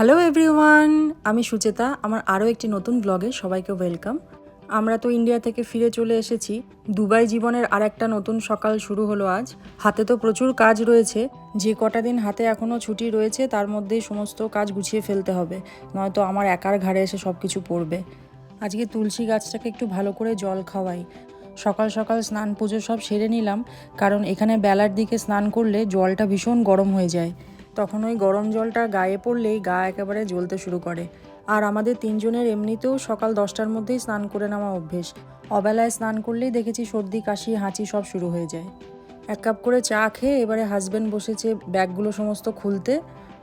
Hello everyone আমি সুচেতা, আমার আরও একটি নতুন ব্লগে সবাইকে ওয়েলকাম আমরা তো ইন্ডিয়া থেকে ফিরে চলে এসেছি। দুবাই জীবনের আর একটা নতুন সকাল শুরু হলো আজ। হাতে তো প্রচুর কাজ রয়েছে। যে কটা দিন হাতে এখনও ছুটি রয়েছে, তার মধ্যেই সমস্ত কাজ গুছিয়ে ফেলতে হবে। নয়তো আমার একার ঘাড়ে এসে সব কিছু পড়বে। আজকে তুলসী গাছটাকে একটু ভালো করে জল খাওয়াই। সকাল সকাল স্নান পুজো সব সেরে নিলাম, কারণ এখানে বেলার দিকে স্নান করলে জলটা ভীষণ গরম হয়ে যায়। তখন ওই গরম জলটা গায়ে পড়লেই গা একেবারে জ্বলতে শুরু করে। আর আমাদের তিনজনের এমনিতেও সকাল দশটার মধ্যেই স্নান করে নেওয়া অভ্যেস। অবেলায় স্নান করলেই দেখেছি সর্দি, কাশি, হাঁচি সব শুরু হয়ে যায়। এক কাপ করে চা খেয়ে এবারে হাজব্যান্ড বসেছে ব্যাগগুলো সমস্ত খুলতে।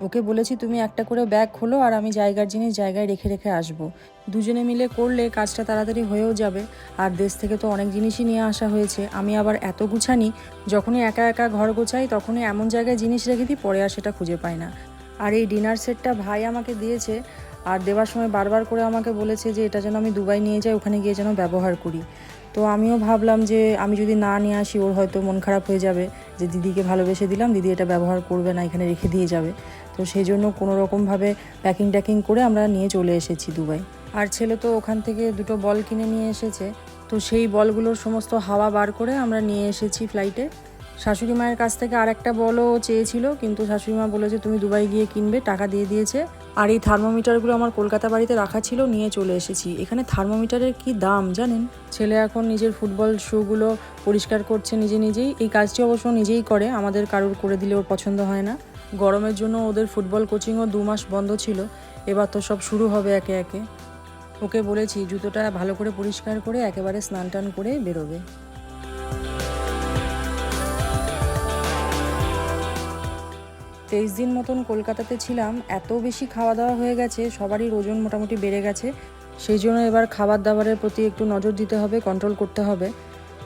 ওকে বলেছি, তুমি একটা করে ব্যাগ খোলো আর আমি জায়গার জিনিস জায়গায় রেখে রেখে আসব। দুজনে মিলে করলে কাজটা তাড়াতাড়ি হয়েও যাবে। আর দেশ থেকে তো অনেক জিনিসই নিয়ে আসা হয়েছে। আমি আবার এত গুছানি, যখনই একা একা ঘর গোছাই, তখনই এমন জায়গায় জিনিস রেখে দিই, পরে আর সেটা খুঁজে পাই না। আর এই ডিনার সেটটা ভাই আমাকে দিয়েছে, আর দেওয়ার সময় বারবার করে আমাকে বলেছে যে, এটা যেন আমি দুবাই নিয়ে যাই, ওখানে গিয়ে যেন ব্যবহার করি। তো আমিও ভাবলাম যে আমি যদি না নিয়ে আসি, ওর হয়তো মন খারাপ হয়ে যাবে যে দিদিকে ভালোবেসে দিলাম, দিদি এটা ব্যবহার করবে না, এখানে রেখে দিয়ে যাবে। তো সেই জন্য কোনো রকমভাবে প্যাকিং ট্যাকিং করে আমরা নিয়ে চলে এসেছি দুবাই। আর ছেলে তো ওখান থেকে দুটো বল কিনে নিয়ে এসেছে। তো সেই বলগুলোর সমস্ত হাওয়া বার করে আমরা নিয়ে এসেছি ফ্লাইটে শাশুড়ি মায়ের কাছ থেকে আর একটা বলও চেয়েছিল, কিন্তু শাশুড়ি মা বলেছে, তুমি দুবাই গিয়ে কিনবে, টাকা দিয়ে দিয়েছে। আর এই থার্মোমিটারগুলো আমার কলকাতা বাড়িতে রাখা ছিল, নিয়ে চলে এসেছি। এখানে থার্মোমিটারের কি দাম জানেন? ছেলে এখন নিজের ফুটবল শুগুলো পরিষ্কার করছে নিজে নিজেই। এই কাজটি অবশ্য নিজেই করে, আমাদের কারোর করে দিলে ওর পছন্দ হয় না। গরমের জন্য ওদের ফুটবল কোচিংও দু মাস বন্ধ ছিল। এবার তো সব শুরু হবে একে একে। ওকে বলেছি, জুতোটা ভালো করে পরিষ্কার করে একেবারে স্নান টান করে বেরোবে। তেইশ দিন মতন কলকাতাতে ছিলাম, এত বেশি খাওয়া দাওয়া হয়ে গেছে, সবারই ওজন মোটামুটি বেড়ে গেছে। সেই জন্য এবার খাবার দাবারের প্রতি একটু নজর দিতে হবে কন্ট্রোল করতে হবে।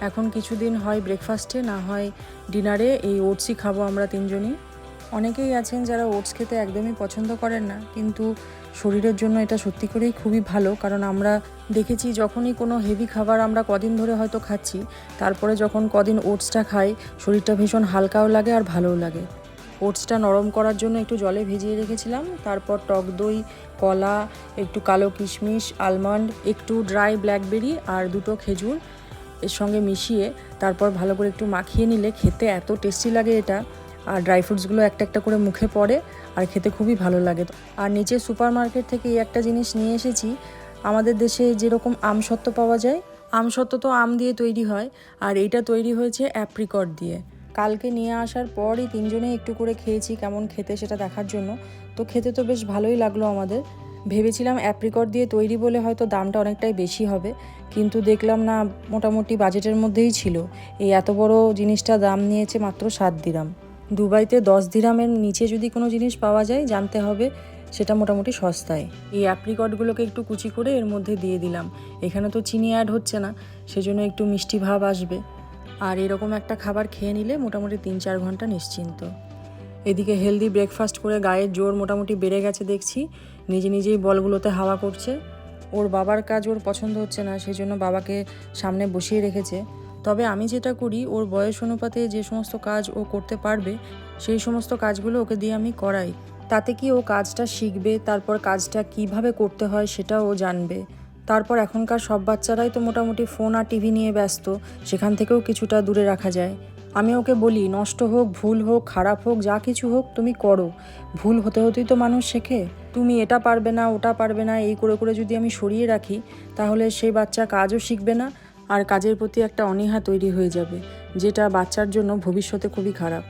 এখন কিছুদিন হয় ব্রেকফাস্টে না হয় ডিনারে এই ওটসই খাব আমরা তিনজনই। অনেকেই আছেন যারা ওটস খেতে একদমই পছন্দ করেন না, কিন্তু শরীরের জন্য এটা সত্যি করেই খুবই ভালো, কারণ আমরা দেখেছি যখনই কোনো হেভি খাবার আমরা কদিন ধরে হয়তো খাচ্ছি, তারপরে যখন কদিন ওটসটা খাই, শরীরটা ভীষণ হালকাও লাগে আর ভালোও লাগে। ওটসটা নরম করার জন্য একটু জলে ভিজিয়ে রেখেছিলাম। তারপর টক দই, কলা, একটু কালো কিশমিশ, আলমন্ড, একটু ড্রাই ব্ল্যাকবেরি আর দুটো খেজুর এর সঙ্গে মিশিয়ে তারপর ভালো করে একটু মাখিয়ে নিলে খেতে এত টেস্টি লাগে এটা। আর ড্রাই ফ্রুটসগুলো একটা একটা করে মুখে পড়ে আর খেতে খুবই ভালো লাগে। আর নিচে সুপার মার্কেট থেকে এই একটা জিনিস নিয়ে এসেছি। আমাদের দেশে যেরকম আমসত্ত্ব পাওয়া যায় আমসত্ত্ব তো আম দিয়ে তৈরি হয়। আর এইটা তৈরি হয়েছে অ্যাপ্রিকট দিয়ে। কালকে নিয়ে আসার পরই তিনজনেই একটু করে খেয়েছি কেমন খেতে সেটা দেখার জন্য। তো খেতে তো বেশ ভালোই লাগল আমাদের। ভেবেছিলাম অ্যাপ্রিকট দিয়ে তৈরি বলে হয়তো দামটা অনেকটাই বেশি হবে, কিন্তু দেখলাম না মোটামুটি বাজেটের মধ্যেই ছিল। এই এত বড় জিনিসটা দাম নিয়েছে মাত্র সাত দিরাম। দুবাইতে দশ দিরামের নিচে যদি কোনো জিনিস পাওয়া যায়, জানতে হবে সেটা মোটামুটি সস্তায়। এই অ্যাপ্রিকটগুলোকে একটু কুচি করে এর মধ্যে দিয়ে দিলাম। এখানে তো চিনি অ্যাড হচ্ছে না, সেজন্য একটু মিষ্টি ভাব আসবে। আর এরকম একটা খাবার খেয়ে নিলে মোটামুটি তিন চার ঘণ্টা নিশ্চিন্ত। এদিকে হেলদি ব্রেকফাস্ট করে গায়ের জোর মোটামুটি বেড়ে গেছে দেখছি। নিজে নিজেই বলগুলোতে হাওয়া করছে। ওর বাবার কাজ ওর পছন্দ হচ্ছে না সেই জন্য বাবাকে সামনে বসিয়ে রেখেছে। তবে আমি যেটা করি, ওর বয়স অনুপাতে যে সমস্ত কাজ ও করতে পারবে, সেই সমস্ত কাজগুলো ওকে দিয়ে আমি করাই। তাতে কি ও কাজটা শিখবে, তারপর কাজটা কীভাবে করতে হয় সেটা ও জানবে। তারপর এখনকার সব বাচ্চারাই তো মোটামুটি ফোন আর টিভি নিয়ে ব্যস্ত, সেখান থেকেও কিছুটা দূরে রাখা যায়। আমি ওকে বলি, নষ্ট হোক, ভুল হোক, খারাপ হোক, যা কিছু হোক তুমি করো। ভুল হতে হতেই তো মানুষ শেখে। তুমি এটা পারবে না, ওটা পারবে না, এই করে করে যদি আমি সরিয়ে রাখি, তাহলে সেই বাচ্চা কাজও শিখবে না, আর কাজের প্রতি একটা অনীহা তৈরি হয়ে যাবে, যেটা বাচ্চার জন্য ভবিষ্যতে খুবই খারাপ।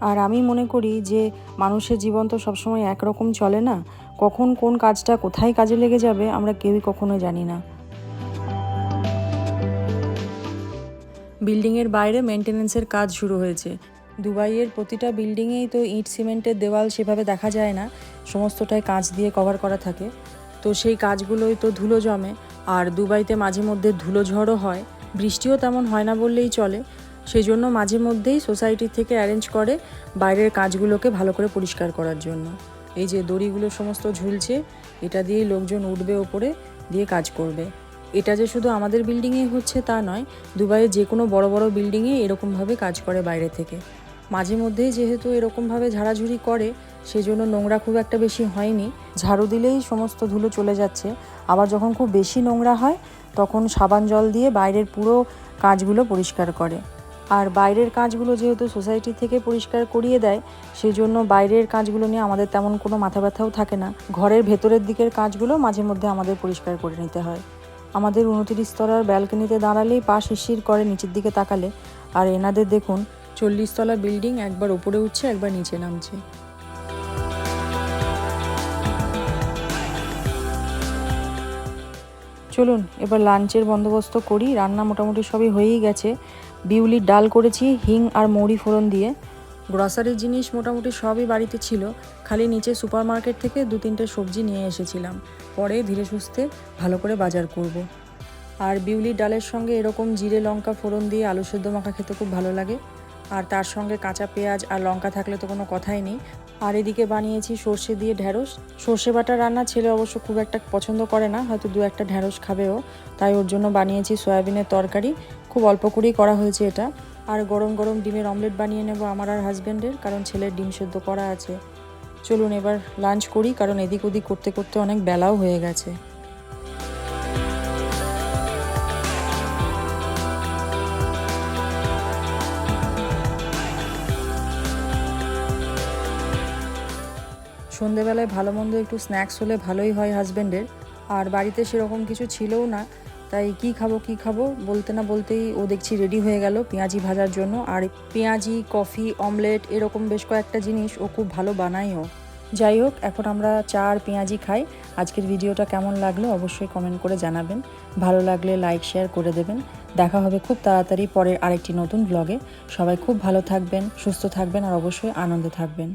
আর আমি মনে করি যে মানুষের জীবন তো সবসময় একরকম চলে না। কখন কোন কাজটা কোথায় কাজে লেগে যাবে আমরা কেউই কখনো জানি না। বিল্ডিংয়ের বাইরে মেনটেনেন্সের কাজ শুরু হয়েছে। দুবাইয়ের প্রতিটা বিল্ডিংয়েই তো ইট সিমেন্টের দেওয়াল সেভাবে দেখা যায় না। সমস্তটাই কাঁচ দিয়ে কভার করা থাকে। তো সেই কাজগুলোই তো ধুলো জমে। আর দুবাইতে মাঝে মধ্যে ধুলো ঝড়ও হয়। বৃষ্টিও তেমন হয় না বললেই চলে। সেই জন্য মাঝে মধ্যেই সোসাইটি থেকে অ্যারেঞ্জ করে বাইরের কাজগুলোকে ভালো করে পরিষ্কার করার জন্য। এই যে দড়িগুলো সমস্ত ঝুলছে, এটা দিয়েই লোকজন উঠবে ওপরে দিয়ে কাজ করবে। এটা যে শুধু আমাদের বিল্ডিংয়েই হচ্ছে তা নয়, দুবাইয়ে যে কোনো বড় বড় বিল্ডিংয়ে এরকমভাবে কাজ করে বাইরে থেকে। মাঝে মধ্যেই যেহেতু এরকমভাবে ঝাড়াঝুড়ি করে সেই জন্য নোংরা খুব একটা বেশি হয়নি। ঝাড়ু দিলেই সমস্ত ধুলো চলে যাচ্ছে। আবার যখন খুব বেশি নোংরা হয়, তখন সাবান জল দিয়ে বাইরের পুরো কাজগুলো পরিষ্কার করে। আর বাইরের কাঁচগুলো যেহেতু সোসাইটি থেকে পরিষ্কার করিয়ে দেয় সেই জন্য বাইরের কাজগুলো নিয়ে আমাদের তেমন কোনো মাথা ব্যথাও থাকে না। ঘরের ভেতরের দিকের কাজগুলো মাঝে মধ্যে আমাদের পরিষ্কার করে নিতে হয়। আমাদের উনতিরিশ তলার ব্যালকনিতে দাঁড়ালেই পা শিরশির করে নিচের দিকে তাকালে। আর এনাদের দেখুন, চল্লিশ তলা বিল্ডিং একবার ওপরে উঠছে, একবার নিচে নামছে। চলুন, এবার লাঞ্চের বন্দোবস্ত করি। রান্না মোটামুটি সবই হয়েই গেছে। বিউলির ডাল করেছি, হিং আর মৌরি ফোড়ন দিয়ে। গ্রসারির জিনিস মোটামুটি সবই বাড়িতে ছিল, খালি নিচে সুপার মার্কেট থেকে দু তিনটে সবজি নিয়ে এসেছিলাম। পরে ধীরে সুস্থে ভালো করে বাজার করব। আর বিউলির ডালের সঙ্গে এরকম জিরে লঙ্কা ফোড়ন দিয়ে আলু সেদ্ধ মাখা খেতে খুব ভালো লাগে। আর তার সঙ্গে কাঁচা পেঁয়াজ আর লঙ্কা থাকলে তো কোনো কথাই নেই। আর এদিকে বানিয়েছি সর্ষে দিয়ে ঢ্যাঁড়স সর্ষে বাটা রান্না ছেলে অবশ্য খুব একটা পছন্দ করে না, হয়তো দু একটা ঢ্যাঁড়স খাবেও তাই ওর জন্য বানিয়েছি সয়াবিনের তরকারি। খুব অল্প করেই করা হয়েছে এটা। আর গরম গরম ডিমের অমলেট বানিয়ে নেব আমার আর হাজব্যান্ডের কারণ ছেলের ডিম সেদ্ধ করা আছে। চলুন এবার লাঞ্চ করি, কারণ এদিক ওদিক করতে করতে অনেক বেলাও হয়ে গেছে। সন্ধেবেলায় ভালো মন্দ একটু স্ন্যাক্স হলে ভালোই হয় হাজব্যান্ডের আর বাড়িতে সেরকম কিছু ছিলও না, তাই কি খাব কি খাব বলতে না বলতেই ও দেখছি রেডি হয়ে গেল পেঁয়াজি ভাজার জন্য। আর পেঁয়াজি কফি অমলেট এরকম বেশ কয়েকটা জিনিস ও খুব ভালো বানায়ও। যাই হোক, এখন আমরা চা আর পেঁয়াজি খাই। আজকের ভিডিওটা কেমন লাগল অবশ্যই কমেন্ট করে জানাবেন। ভালো লাগলে লাইক শেয়ার করে দেবেন। দেখা হবে খুব তাড়াতাড়ি পরের আরেকটি নতুন ব্লগে সবাই খুব ভালো থাকবেন, সুস্থ থাকবেন আর অবশ্যই আনন্দে থাকবেন।